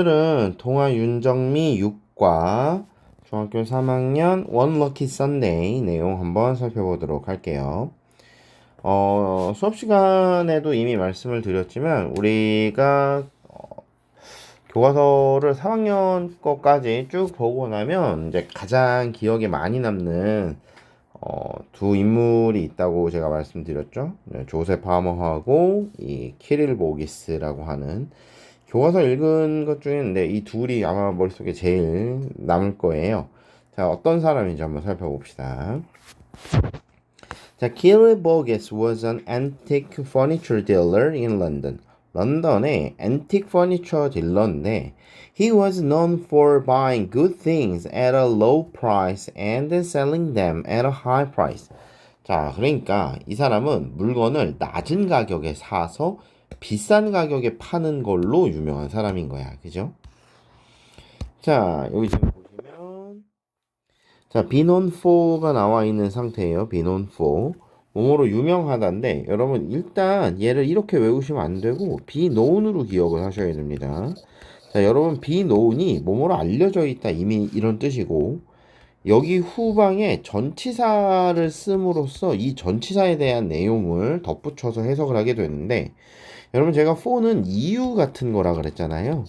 오늘은 동아 윤정미 6과 중학교 3학년 원 럭키 썬데이 내용 한번 살펴보도록 할게요. 어, 수업 시간에도 이미 말씀을 드렸지만 우리가 어, 교과서를 3학년 거까지 쭉 보고 나면 이제 가장 기억에 많이 남는 어, 두 인물이 있다고 제가 말씀드렸죠. 네, 조셉 하머하고 이 키릴 보기스라고 하는 교과서 읽은 것 중에 네, 이 둘이 아마 머릿속에 제일 남을 거예요. 자, 어떤 사람인지 한번 살펴봅시다. 자, Kiri Bogus was an antique furniture dealer in London. 런던의 antique furniture 딜러인데 he was known for buying good things at a low price and selling them at a high price. 자, 그러니까 이 사람은 물건을 낮은 가격에 사서 비싼 가격에 파는 걸로 유명한 사람인 거야. 그죠? 자, 여기 지금 보시면 자, 비논 4가 나와 있는 상태예요. 비논 4. 뭐뭐로 유명하다인데 여러분 일단 얘를 이렇게 외우시면 안 되고 비논으로 기억을 하셔야 됩니다. 자, 여러분 비논이 뭐뭐로 알려져 있다 이미 이런 뜻이고 여기 후방에 전치사를 씀으로써 이 전치사에 대한 내용을 덧붙여서 해석을 하게 되는데 여러분 제가 for는 이유 같은 거라 그랬잖아요.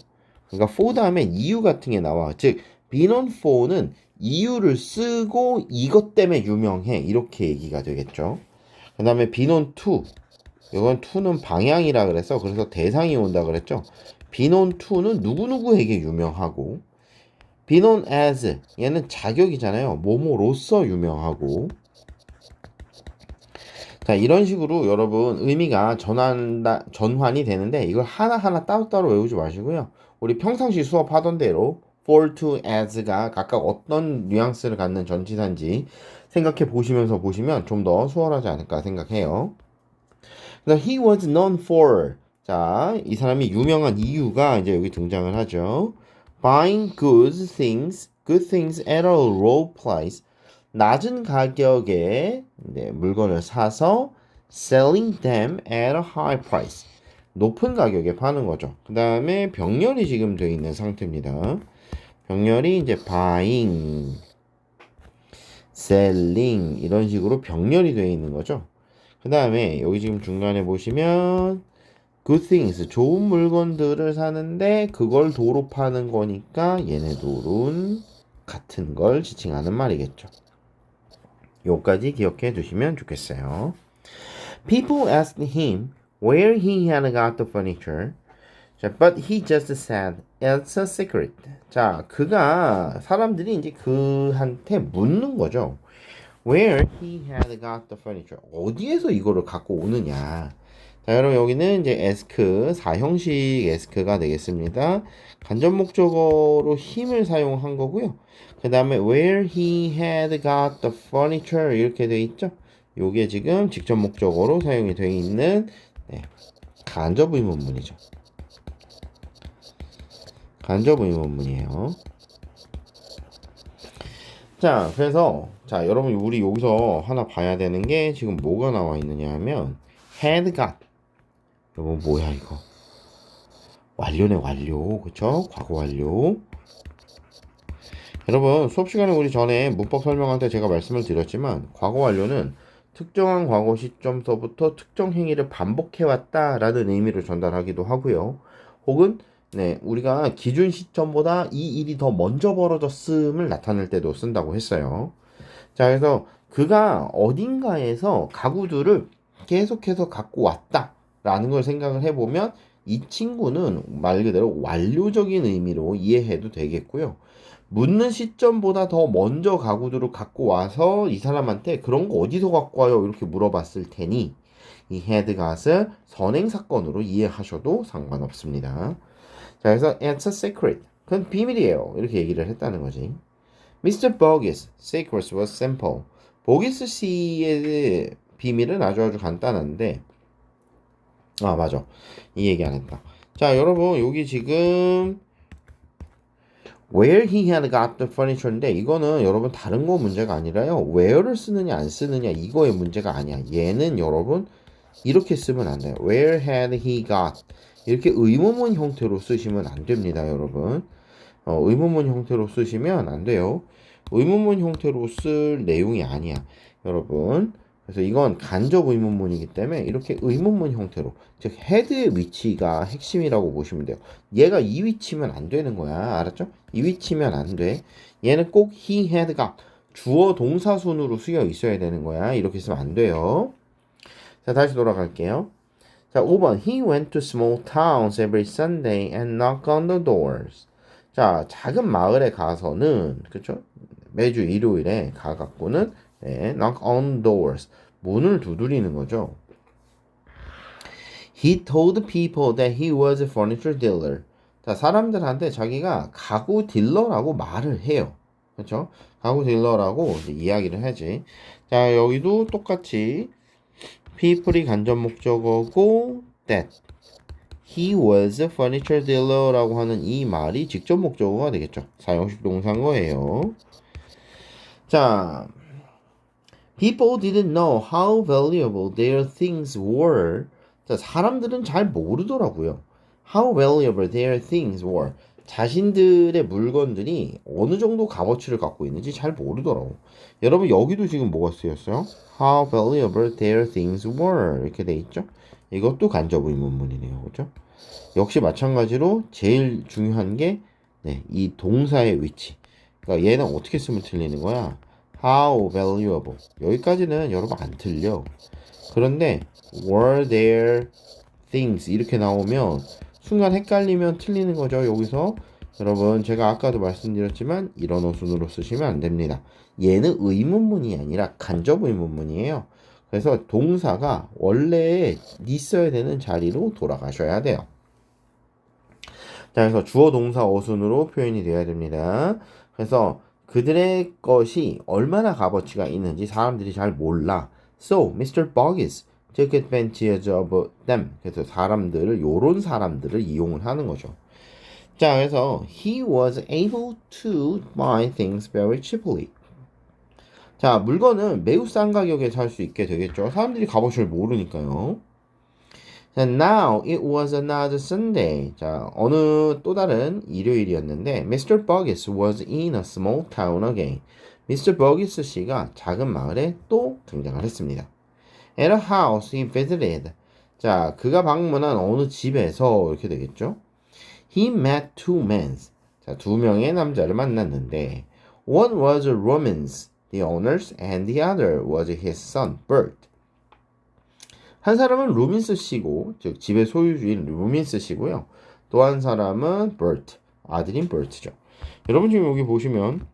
그러니까 for 다음에 이유 같은 게 나와. 즉 비논 for는 이유를 쓰고 이것 때문에 유명해 이렇게 얘기가 되겠죠. 그 다음에 비논 to 이건 to는 방향이라 그래서 그래서 대상이 온다 그랬죠. 비논 to는 누구누구에게 유명하고 비논 as 얘는 자격이잖아요. 뭐뭐로서 유명하고 자 이런 식으로 여러분 의미가 전환다, 전환이 되는데 이걸 하나하나 따로따로 외우지 마시고요. 우리 평상시 수업하던 대로 for to as가 각각 어떤 뉘앙스를 갖는 전치사인지 생각해 보시면서 보시면 좀 더 수월하지 않을까 생각해요. 그다음 he was known for 자, 이 사람이 유명한 이유가 이제 여기 등장을 하죠. buying good things, good things at a low price. 낮은 가격에 네, 물건을 사서 selling them at a high price. 높은 가격에 파는 거죠. 그 다음에 병렬이 지금 되어 있는 상태입니다. 병렬이 이제 buying, selling 이런 식으로 병렬이 되어 있는 거죠. 그 다음에 여기 지금 중간에 보시면 good things 좋은 물건들을 사는데 그걸 도로 파는 거니까 얘네들은 같은 걸 지칭하는 말이겠죠. 요까지 기억해 두시면 좋겠어요. People asked him where he had got the furniture. 자, but he just said it's a secret. 자, 그가 사람들이 이제 그한테 묻는 거죠. Where he had got the furniture. 어디에서 이거를 갖고 오느냐. 자, 여러분 여기는 이제 ask 사형식 ask가 되겠습니다. 간접 목적어로 힘을 사용한 거고요. 그 다음에 where he had got the furniture 이렇게 돼 있죠. 요게 지금 직접 목적어로 사용이 되어 있는 네, 간접 의문문이죠. 간접 의문문이에요. 자, 그래서 자, 여러분 우리 여기서 하나 봐야 되는 게 지금 뭐가 나와 있느냐 하면 had got 여러분 뭐야 이거? 완료네 완료. 그쵸? 과거 완료. 여러분 수업 시간에 우리 전에 문법 설명할 때 제가 말씀을 드렸지만 과거 완료는 특정한 과거 시점서부터 특정 행위를 반복해왔다라는 의미를 전달하기도 하고요. 혹은 네, 우리가 기준 시점보다 이 일이 더 먼저 벌어졌음을 나타낼 때도 쓴다고 했어요. 자, 그래서 그가 어딘가에서 가구들을 계속해서 갖고 왔다라는 걸 생각을 해보면 이 친구는 말 그대로 완료적인 의미로 이해해도 되겠고요. 묻는 시점보다 더 먼저 가구들을 갖고 와서 이 사람한테 그런 거 어디서 갖고 와요? 이렇게 물어봤을 테니 이 got을 선행 사건으로 이해하셔도 상관없습니다. 자, 그래서 it's a secret. 그건 비밀이에요. 이렇게 얘기를 했다는 거지. Mr. Bogus secret was simple. 보기스 씨의 비밀은 아주 아주 간단한데 아 맞아 이 얘기 안 했다. 자 여러분 여기 지금 where he had got the furniture인데 이거는 여러분 다른 거 문제가 아니라요. where를 쓰느냐 안 쓰느냐 이거의 문제가 아니야. 얘는 여러분 이렇게 쓰면 안 돼요. where had he got 이렇게 의문문 형태로 쓰시면 안 됩니다, 여러분. 어, 의문문 형태로 쓰시면 안 돼요. 의문문 형태로 쓸 내용이 아니야, 여러분. 그래서 이건 간접 의문문이기 때문에 이렇게 의문문 형태로 즉 헤드의 위치가 핵심이라고 보시면 돼요. 얘가 이 위치면 안 되는 거야. 알았죠? 이 위치면 안 돼. 얘는 꼭 he had가 주어 동사 순으로 쓰여 있어야 되는 거야. 이렇게 쓰면 안 돼요. 자, 다시 돌아갈게요. 자, 5번. He went to small towns every Sunday and knocked on the doors. 자, 작은 마을에 가서는 그렇죠? 매주 일요일에 가 갖고는 네, knock on doors. 문을 두드리는 거죠. He told people that he was a furniture dealer. 자, 사람들한테 자기가 가구 딜러라고 말을 해요. 그렇죠? 가구 딜러라고 이야기를 하지. 자, 여기도 똑같이 people이 간접 목적어고 that he was a furniture dealer라고 하는 이 말이 직접 목적어가 되겠죠. 사용식 동사인 거예요. 자, people didn't know how valuable their things were. 자, 사람들은 잘 모르더라고요. How valuable their things were. 자신들의 물건들이 어느 정도 값어치를 갖고 있는지 잘 모르더라고. 여러분 여기도 지금 뭐가 쓰였어요? How valuable their things were 이렇게 돼 있죠? 이것도 간접 의문문이네요, 그렇죠? 역시 마찬가지로 제일 중요한 게 네, 이 동사의 위치. 그러니까 얘는 어떻게 쓰면 틀리는 거야? How valuable 여기까지는 여러분 안 틀려. 그런데 were there things 이렇게 나오면 순간 헷갈리면 틀리는 거죠. 여기서 여러분 제가 아까도 말씀드렸지만 이런 어순으로 쓰시면 안 됩니다. 얘는 의문문이 아니라 간접 의문문이에요. 그래서 동사가 원래 있어야 되는 자리로 돌아가셔야 돼요. 자, 그래서 주어 동사 어순으로 표현이 되어야 됩니다. 그래서 그들의 것이 얼마나 값어치가 있는지 사람들이 잘 몰라. So, Mr. Boggis took advantage of them. 그래서 사람들을 요런 사람들을 이용을 하는 거죠. 자, 그래서 he was able to buy things very cheaply. 자, 물건은 매우 싼 가격에 살 수 있게 되겠죠. 사람들이 값어치를 모르니까요. 자, now it was another Sunday. 자, 어느 또 다른 일요일이었는데 Mr. Boggis was in a small town again. Mr. Boggis 씨가 작은 마을에 또 등장을 했습니다. At a house he visited. 자, 그가 방문한 어느 집에서 이렇게 되겠죠. He met two men. 자, 두 명의 남자를 만났는데 one was Romans, the owners, and the other was his son, Bert. 한 사람은 루민스 씨고, 즉 집의 소유주인 루민스 씨고요. 또 한 사람은 버트, 아들인 버트죠. 여러분 지금 여기 보시면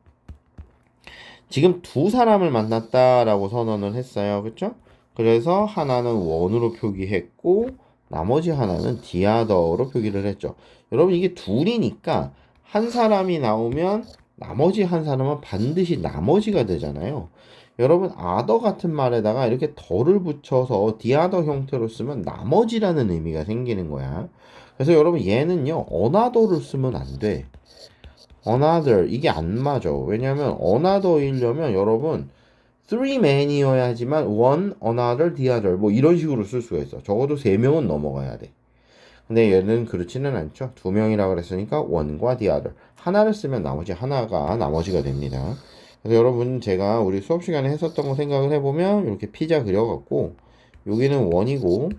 지금 두 사람을 만났다라고 선언을 했어요. 그렇죠? 그래서 하나는 원으로 표기했고 나머지 하나는 디아더로 표기를 했죠. 여러분 이게 둘이니까 한 사람이 나오면 나머지 한 사람은 반드시 나머지가 되잖아요. 여러분 아더 같은 말에다가 이렇게 덜을 붙여서 디아더 형태로 쓰면 나머지라는 의미가 생기는 거야. 그래서 여러분 얘는요 어나더를 쓰면 안 돼. another 이게 안 맞아. 왜냐면 another이려면 여러분 three men이어야지만 one, another, the other 뭐 이런 식으로 쓸 수가 있어. 적어도 세 명은 넘어가야 돼. 근데 얘는 그렇지는 않죠. 두 명이라 그랬으니까 one과 the other 하나를 쓰면 나머지 하나가 나머지가 됩니다. 여러분 제가 우리 수업 시간에 했었던 거 생각을 해보면 이렇게 피자 그려갖고 여기는 원이고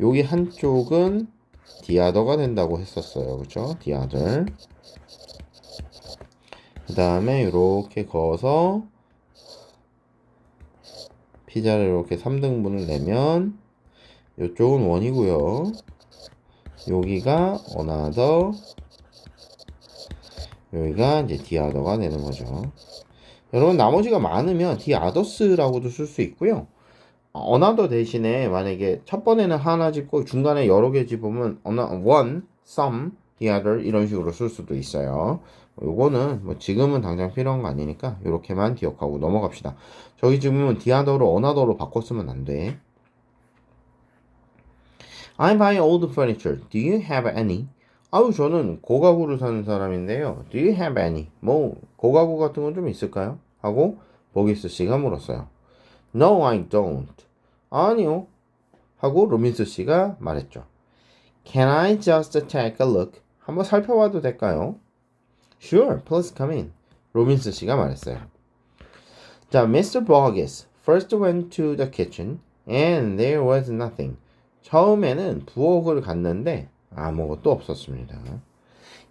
여기 한쪽은 디아더가 된다고 했었어요. 그렇죠? 디아더 그 다음에 이렇게 그어서 피자를 이렇게 3등분을 내면 이쪽은 원이고요. 여기가 어나더 여기가 이제 디아더가 되는 거죠. 여러분 나머지가 많으면 디아더스라고도 쓸 수 있고요. 어나더 대신에 만약에 첫 번에는 하나 짓고 중간에 여러 개 어나 one, some, the other 이런 식으로 쓸 수도 있어요. 요거는 뭐 지금은 당장 필요한 거 아니니까 이렇게만 기억하고 넘어갑시다. 저기 지금은 디아더로 어나더로 바꿔 쓰면 안 돼. I buy old furniture. Do you have any? 아유 저는 고가구를 사는 사람인데요. Do you have any? 뭐 고가구 같은 건 좀 있을까요? 하고 보기스 씨가 물었어요. No, I don't. 아니요. 하고 로민스 씨가 말했죠. Can I just take a look? 한번 살펴봐도 될까요? Sure, please come in. 로빈스 씨가 말했어요. 자, Mr. Burgess first went to the kitchen and there was nothing. 처음에는 부엌을 갔는데 아무것도 없었습니다.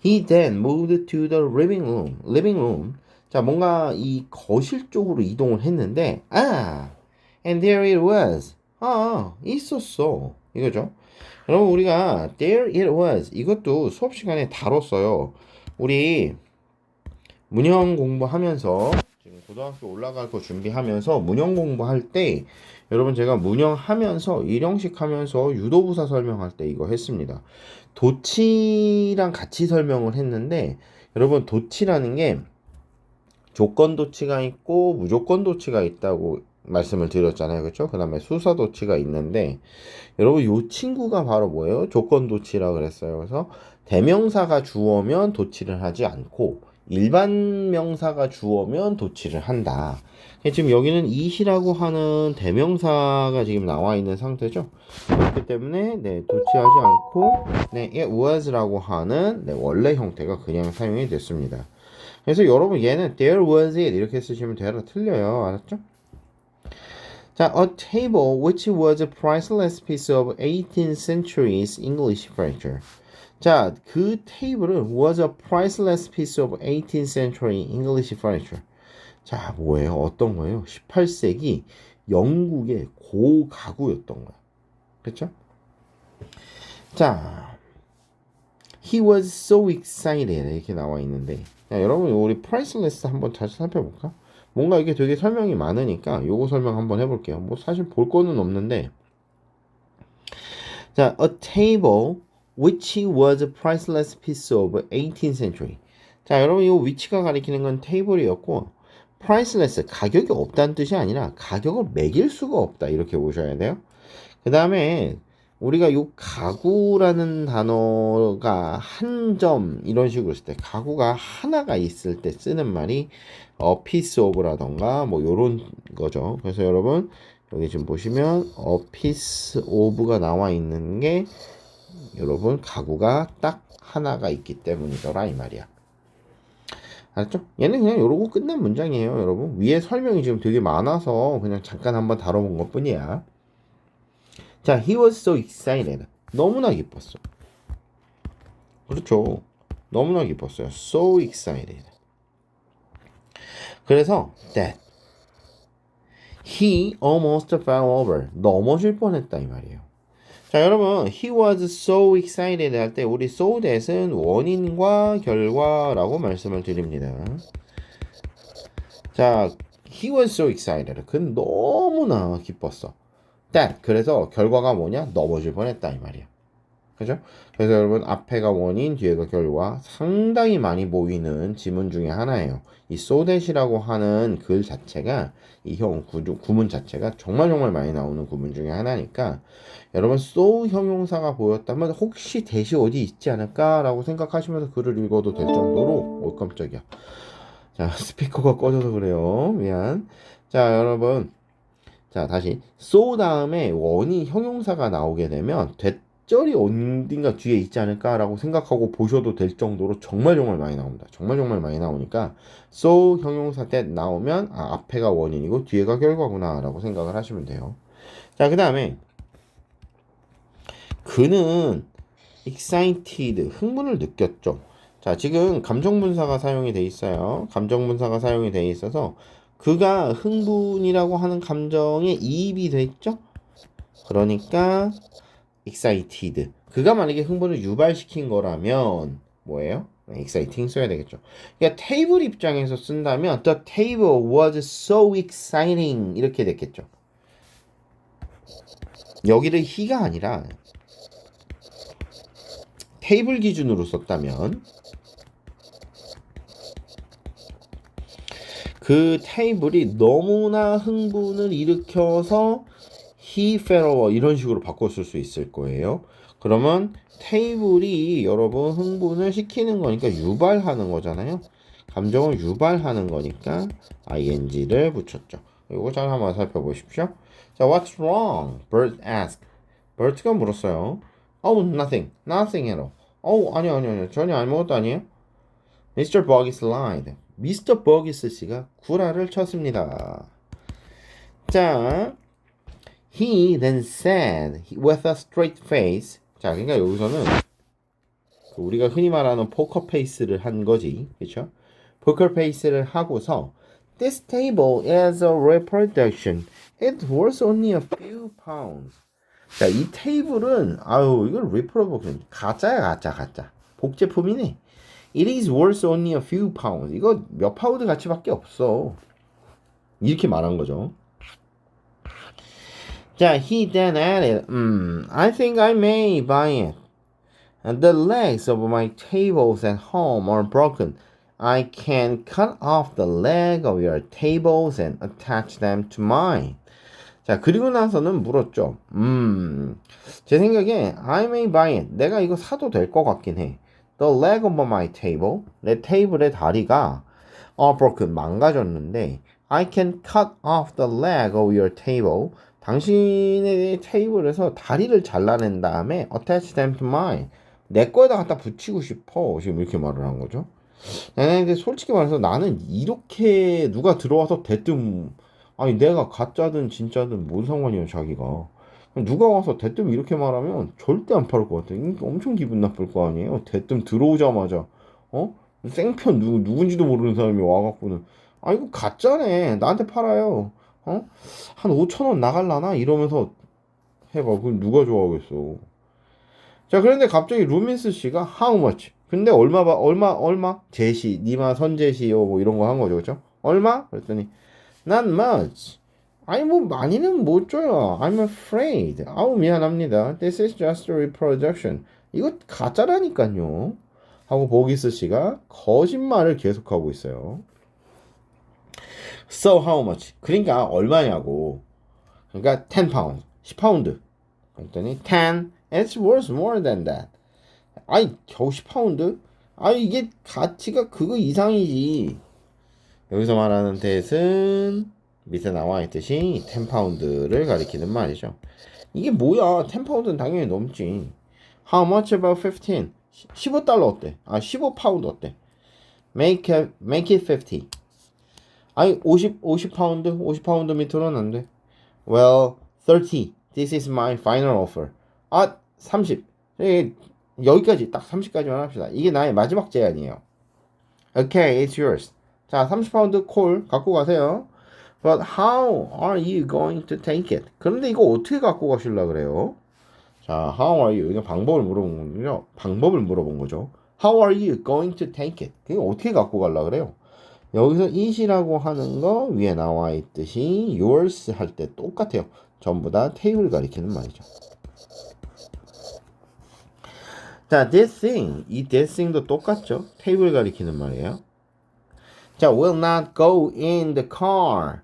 He then moved to the living room. living room. 자, 뭔가 이 거실 쪽으로 이동을 했는데 아, and there it was. 아, 있었어. 이거죠. 여러분 우리가 there it was 이것도 수업 시간에 다뤘어요. 우리 문형 공부하면서 지금 고등학교 올라갈 거 준비하면서 문형 공부할 때 여러분 제가 문형하면서 일형식 하면서 유도부사 설명할 때 이거 했습니다. 도치랑 같이 설명을 했는데 여러분 도치라는 게 조건 도치가 있고 무조건 도치가 있다고 말씀을 드렸잖아요. 그렇죠? 그다음에 수사 도치가 있는데 여러분 요 친구가 바로 뭐예요? 조건 도치라 그랬어요. 그래서 대명사가 주어면 도치를 하지 않고 일반 명사가 주어면 도치를 한다. 지금 여기는 이시라고 하는 대명사가 지금 나와 있는 상태죠. 그렇기 때문에 네, 도치하지 않고 네, it was라고 하는 네, 원래 형태가 그냥 사용이 됐습니다. 그래서 여러분 얘는 there was it 이렇게 쓰시면 돼요. 틀려요. 알았죠? 자, a table which was a priceless piece of 18th century's English furniture. 자, 그 테이블은 was a priceless piece of 18th century English furniture. 자, 뭐예요? 어떤 거예요? 18세기 영국의 고가구였던 거야. 그렇죠? 자, he was so excited 이렇게 나와 있는데, 자, 여러분 우리 priceless 한번 다시 살펴볼까? 뭔가 이게 되게 설명이 많으니까 요거 설명 한번 해볼게요. 뭐 사실 볼 거는 없는데, 자, a table which was a priceless piece of 18th century. 자, 여러분 이 위치가 가리키는 건 테이블이었고 priceless 가격이 없다는 뜻이 아니라 가격을 매길 수가 없다 이렇게 보셔야 돼요. 그 다음에 우리가 요 가구라는 단어가 한 점 이런 식으로 쓸 때 가구가 하나가 있을 때 쓰는 말이 어 piece of라던가 뭐 요런 거죠. 그래서 여러분 여기 지금 보시면 어 piece of가 나와 있는 게 여러분 가구가 딱 하나가 있기 때문이더라 이 말이야. 알았죠? 얘는 그냥 이러고 끝난 문장이에요, 여러분. 위에 설명이 지금 되게 많아서 그냥 잠깐 한번 다뤄본 것 뿐이야. 자, he was so excited. 너무나 기뻤어. 그렇죠. 너무나 기뻤어요. so excited. 그래서 that he almost fell over. 넘어질 뻔했다 이 말이에요. 자, 여러분, he was so excited 할 때 우리 so that은 원인과 결과라고 말씀을 드립니다. 자, he was so excited. 그는 너무나 기뻤어. that 그래서 결과가 뭐냐? 넘어질 뻔했다 이 말이야. 그죠? 그래서 여러분 앞에가 원인, 뒤에가 결과 상당히 많이 보이는 지문 중에 하나예요. 이 that이라고 하는 글 자체가 이 형 구문 자체가 정말 정말 많이 나오는 구문 중에 하나니까 여러분 so 형용사가 보였다면 혹시 대시 어디 있지 않을까라고 생각하시면서 글을 읽어도 될 정도로 오 깜짝이야. 자 스피커가 꺼져서 그래요. 미안. 자 여러분 자 다시 so 다음에 원이 형용사가 나오게 되면 됐 절이 어딘가 뒤에 있지 않을까라고 생각하고 보셔도 될 정도로 정말 정말 많이 나옵니다. 정말 정말 많이 나오니까 so 형용사 that 나오면 아, 앞에가 원인이고 뒤에가 결과구나라고 생각을 하시면 돼요. 자, 그 다음에 그는 excited 흥분을 느꼈죠. 자, 지금 감정분사가 사용이 돼 있어요. 감정분사가 사용이 돼 있어서 그가 흥분이라고 하는 감정에 이입이 됐죠. 그러니까 excited. 그가 만약에 흥분을 유발시킨 거라면 뭐예요? exciting 써야 되겠죠. 그러니까 테이블 입장에서 쓴다면 the table was so exciting 이렇게 됐겠죠. 여기를 he가 아니라 테이블 기준으로 썼다면 그 테이블이 너무나 흥분을 일으켜서 he fell 이런 식으로 바꿨을 수 있을 거예요. 그러면 테이블이 여러분 흥분을 시키는 거니까 유발하는 거잖아요. 감정을 유발하는 거니까 ing를 붙였죠. 이거 잘 한번 살펴보십시오. 자, what's wrong? Bert asked. 버트가 물었어요. Oh, nothing. Nothing at all. Oh, 아니요, 아니요, 아니요. 전혀 아무것도 아니에요. Mr. Boggis lied. Mr. Boggis 씨가 구라를 쳤습니다. 자, he then said with a straight face. 자, 그러니까 여기서는 그 우리가 흔히 말하는 포커 페이스를 한 거지, 그렇죠? 포커 페이스를 하고서 This table is a reproduction. It was only a few pounds. 자, 이 테이블은 아유, 이건 reproduction. 가짜야, 가짜, 가짜. 복제품이네. It is worth only a few pounds. 이거 몇 파운드 가치밖에 없어. 이렇게 말한 거죠. 자, he then added, um, I think I may buy it. The legs of my tables at home are broken. I can cut off the leg of your tables and attach them to mine. 자, 그리고 나서는 물었죠. 음, 제 생각에 I may buy it. 내가 이거 사도 될 것 같긴 해. The leg of my table. 내 테이블의 다리가 are broken. 망가졌는데 I can cut off the leg of your table. 당신의 테이블에서 다리를 잘라낸 다음에 attach them to mine. 내 거에다 갖다 붙이고 싶어. 지금 이렇게 말을 한 거죠. 네, 근데 솔직히 말해서 나는 이렇게 누가 들어와서 대뜸 아니 내가 가짜든 진짜든 뭔 상관이야 자기가. 누가 와서 대뜸 이렇게 말하면 절대 안 팔을 것 같아. 엄청 기분 나쁠 거 아니에요? 대뜸 들어오자마자. 어? 생편 누구 누군지도 모르는 사람이 와갖고는. 아 이거 가짜네. 나한테 팔아요 어 한 5천 원 나갈라나? 이러면서 해봐. 그럼 누가 좋아하겠어. 자 그런데 갑자기 루민스 씨가 how much? 근데 얼마 봐 얼마 얼마? 제시 니마 선제시요 뭐 이런 거 한 거죠 그죠 얼마? 그랬더니 not much. 아니 뭐 많이는 못 줘요. I'm afraid. 아우 미안합니다. This is just a reproduction. 이거 가짜라니까요. 하고 보기스 씨가 거짓말을 계속하고 있어요 so how much? 그러니까 얼마냐고. 그러니까 10 pound 10파운드 그랬더니 10 it's worth more than that. 아이 겨우 10파운드? 아이 이게 가치가 그거 이상이지. 여기서 말하는 대은 밑에 나와 있듯이 10파운드를 가리키는 말이죠. 이게 뭐야? 10파운드는 당연히 넘지. How much about 15? 15달러 어때? 아 15파운드 어때? Make it, make it 50 아니 50, 50 파운드? 50 파운드 밑으로는 안 돼. Well, 30. This is my final offer. 아, 30. 예, 여기까지 딱 30까지만 합시다. 이게 나의 마지막 제안이에요. Okay, it's yours. 자, 30 파운드 콜 갖고 가세요. But how are you going to take it? 그런데 이거 어떻게 갖고 가실라 그래요? 자, how are you? 이거 방법을 물어본 거죠. 방법을 물어본 거죠. How are you going to take it? 그게 어떻게 갖고 갈라 그래요? 여기서 it이라고 하는 거 위에 나와 있듯이 yours 할 때 똑같아요. 전부 다 테이블 가리키는 말이죠. 자, this thing, 이 this thing도 똑같죠. 테이블 가리키는 말이에요. 자, will not go in the car.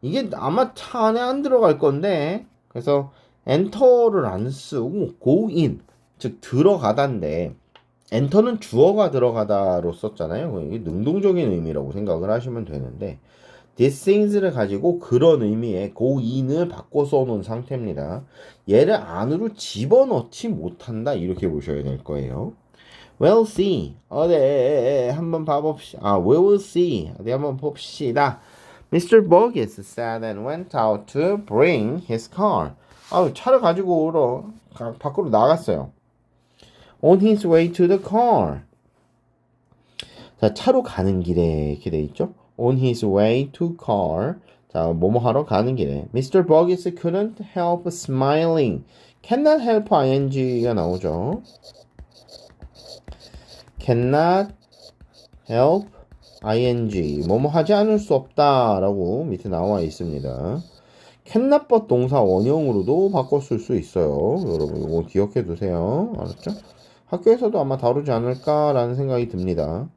이게 아마 차 안에 안 들어갈 건데, 그래서 엔터를 안 쓰고 go in, 즉 들어가다인데, 엔터는 주어가 들어가다로 썼잖아요. 이게 능동적인 의미라고 생각을 하시면 되는데, this things를 가지고 그런 의미의 go in을 바꿔 써놓은 상태입니다. 얘를 안으로 집어넣지 못한다 이렇게 보셔야 될 거예요. We'll see. 어디 한번 봐봅시다. 아, we will see. 어디 한번 봅시다. Mr. Boggis said and went out to bring his car. 아, 차를 가지고 오러 가, 밖으로 나갔어요. On his way to the car. 자, 차로 가는 길에 이렇게 돼 있죠? On his way to car. 자, 뭐뭐 하러 가는 길에. Mr. Boggis couldn't help smiling. cannot help ing가 나오죠. cannot help ing. 뭐뭐 하지 않을 수 없다라고 밑에 나와 있습니다. but 동사 원형으로도 바꿨을 수 있어요. 여러분 이거 기억해 두세요. 알았죠? 학교에서도 아마 다루지 않을까라는 생각이 듭니다.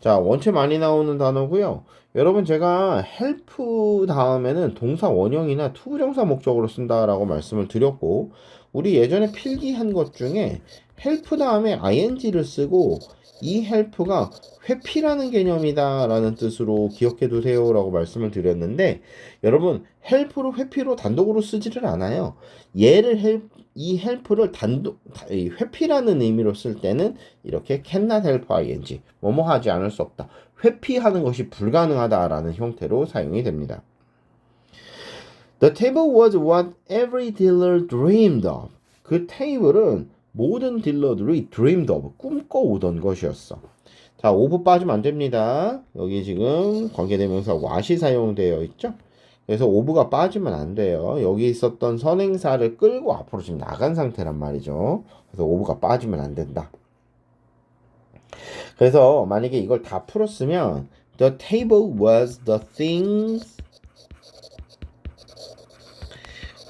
자, 원체 많이 나오는 단어고요. 여러분 제가 help 다음에는 동사 원형이나 투부정사 목적으로 쓴다라고 말씀을 드렸고 우리 예전에 필기한 것 중에 help 다음에 ing를 쓰고 이 help가 회피라는 개념이다라는 뜻으로 기억해 두세요라고 말씀을 드렸는데 여러분 help를 회피로 단독으로 쓰지를 않아요. 얘를 이 help를 단독 회피라는 의미로 쓸 때는 이렇게 cannot help ing 뭐뭐 하지 않을 수 없다. 회피하는 것이 불가능하다라는 형태로 사용이 됩니다. The table was what every dealer dreamed of. 그 테이블은 모든 딜러들이 dreamed of, 꿈꿔오던 것이었어. 자, 오브 빠지면 안 됩니다. 여기 지금 관계대명사 what이 사용되어 있죠? 그래서 오브가 빠지면 안 돼요. 여기 있었던 선행사를 끌고 앞으로 지금 나간 상태란 말이죠. 그래서 오브가 빠지면 안 된다. 그래서 만약에 이걸 다 풀었으면 the table was the things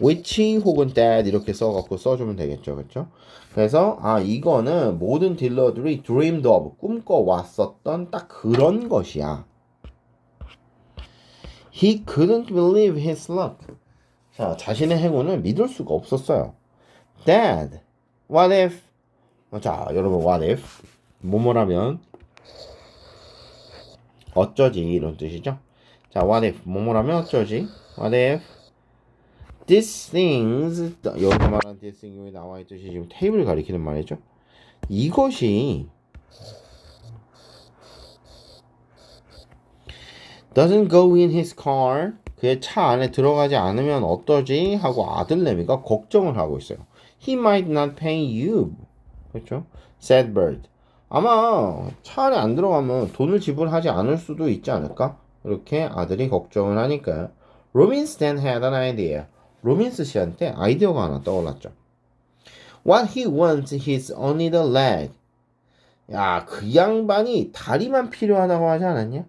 which 혹은 that 이렇게 써갖고 써주면 되겠죠, 그렇죠? 그래서 아 이거는 모든 딜러들이 dreamed of 꿈꿔 왔었던 딱 그런 것이야. He couldn't believe his luck. 자 자신의 행운을 믿을 수가 없었어요. Dad, what if? 어, 자 여러분 what if? 뭐뭐라면 어쩌지 이런 뜻이죠. 자 what if 뭐뭐라면 어쩌지? What if? These things 여기서 말하는 these things 나와 있듯이 지금 테이블 가리키는 말이죠. 이것이 doesn't go in his car 그의 차 안에 들어가지 않으면 어떠지 하고 아들내미가 걱정을 하고 있어요. He might not pay you. 그렇죠? Said Bird. 아마 차 안에 안 들어가면 돈을 지불하지 않을 수도 있지 않을까? 이렇게 아들이 걱정을 하니까요. Robbins then had an idea. 로빈스 씨한테 아이디어가 하나 떠올랐죠. What he wants is only the leg. 야, 그 양반이 다리만 필요하다고 하지 않았냐?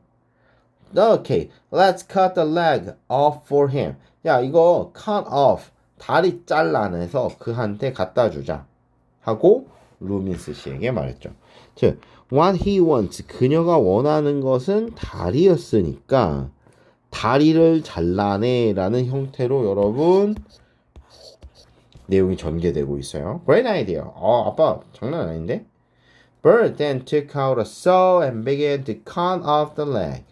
Okay, let's cut the leg off for him. 야, 이거 cut off, 다리 잘라내서 그한테 갖다 주자. 하고 루민스 씨에게 말했죠. 즉, what he wants, 그녀가 원하는 것은 다리였으니까 다리를 잘라내라는 형태로 여러분 내용이 전개되고 있어요. Great idea. 어, 아빠 장난 아닌데? Bert then took out a saw and began to cut off the leg.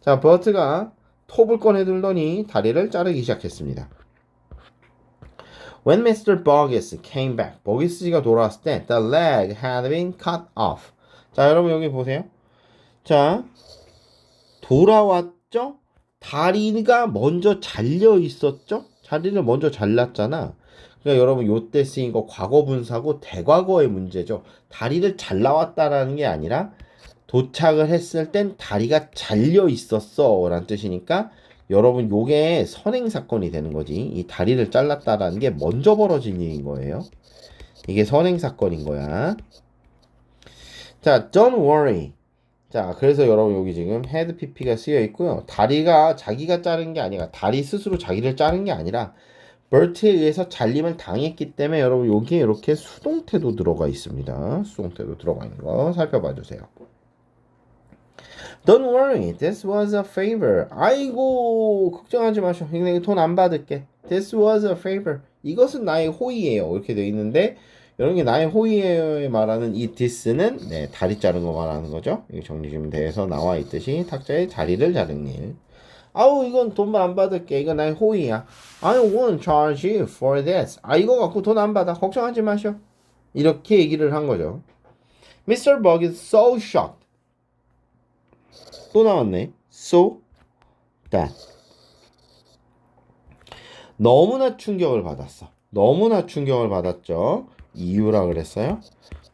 자, 버트가 톱을 꺼내 들더니 다리를 자르기 시작했습니다. When Mr. Boggis came back, 버기스 씨가 돌아왔을 때 the leg had been cut off. 자, 여러분 여기 보세요. 자, 돌아왔죠? 다리가 먼저 잘려 있었죠? 다리를 먼저 잘랐잖아. 그러니까 여러분 요때 쓰인 거 과거 분사고 대과거의 문제죠. 다리를 잘라왔다라는 게 아니라 도착을 했을 땐 다리가 잘려 있었어 라는 뜻이니까 여러분 요게 선행 사건이 되는 거지. 이 다리를 잘랐다라는 게 먼저 벌어진 일인 거예요. 이게 선행 사건인 거야. 자, don't worry. 자, 그래서 여러분 여기 지금 헤드 PP가 쓰여 있고요. 다리가 자기가 자른 게 아니라 다리 스스로 자기를 자른 게 아니라 벌트에 의해서 잘림을 당했기 때문에 여러분 여기에 이렇게 수동태도 들어가 있습니다. 수동태도 들어가 있는 거 살펴봐 주세요. Don't worry, this was a favor. 아이고 걱정하지 마셔. 내가 돈안 받을게. This was a favor. 이것은 나의 호의예요. 이렇게 되어 있는데 이런 게 나의 호의에 말하는 이 this는 네, 다리 자른 거 말하는 거죠. 이게 정리지문대에서 나와 있듯이 탁자의 다리를 자른 일. 아우 이건 돈 안 받을게. 이건 나의 호의야. I won't charge you for this. 아 이거 갖고 돈 안 받아. 걱정하지 마셔. 이렇게 얘기를 한 거죠. Mr. Bug is so shocked. 또 나왔네. So that. 너무나 충격을 받았어. 너무나 충격을 받았죠. 이유라 그랬어요.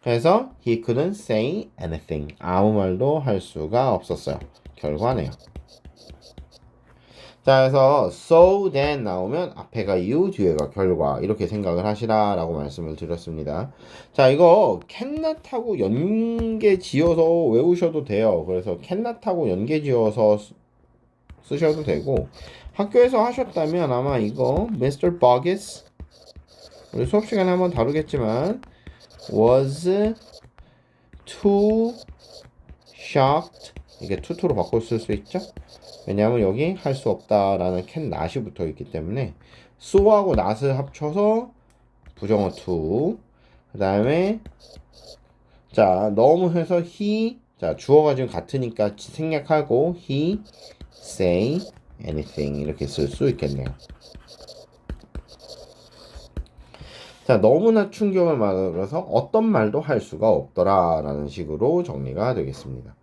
그래서 he couldn't say anything. 아무 말도 할 수가 없었어요. 결과네요. 자, 그래서 so then 나오면 앞에가 이유, 뒤에가 결과 이렇게 생각을 하시라라고 말씀을 드렸습니다. 자, 이거 캔낫하고 연계 지어서 외우셔도 돼요. 그래서 캔낫하고 연계 지어서 쓰- 쓰셔도 되고 학교에서 하셨다면 아마 이거 Mr. Boggis 우리 수업 시간에 한번 다루겠지만 was too shocked 이게 tuto로 바꿔 쓸 수 있죠? 왜냐하면 여기 할 수 없다라는 캔 not이 붙어 있기 때문에 so하고 not을 합쳐서 부정어 to 그 다음에 자 너무 해서 he 자 주어가 지금 같으니까 생략하고 he say anything 이렇게 쓸 수 있겠네요. 자, 너무나 충격을 받아서 어떤 말도 할 수가 없더라. 라는 식으로 정리가 되겠습니다.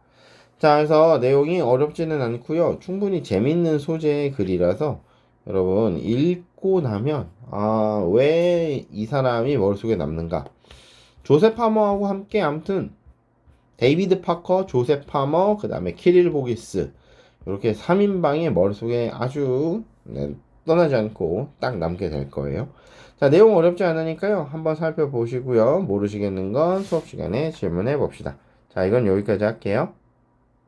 자, 그래서 내용이 어렵지는 않고요. 충분히 재밌는 소재의 글이라서 여러분 읽고 나면 아, 왜 이 사람이 머릿속에 남는가? 조셉 하머하고 함께 아무튼 데이비드 파커, 조셉 하머, 그 다음에 키릴 보기스 이렇게 3인방의 머릿속에 아주 네, 떠나지 않고 딱 남게 될 거예요. 자, 내용 어렵지 않으니까요. 한번 살펴보시고요. 모르시겠는 건 수업 시간에 질문해 봅시다. 자, 이건 여기까지 할게요.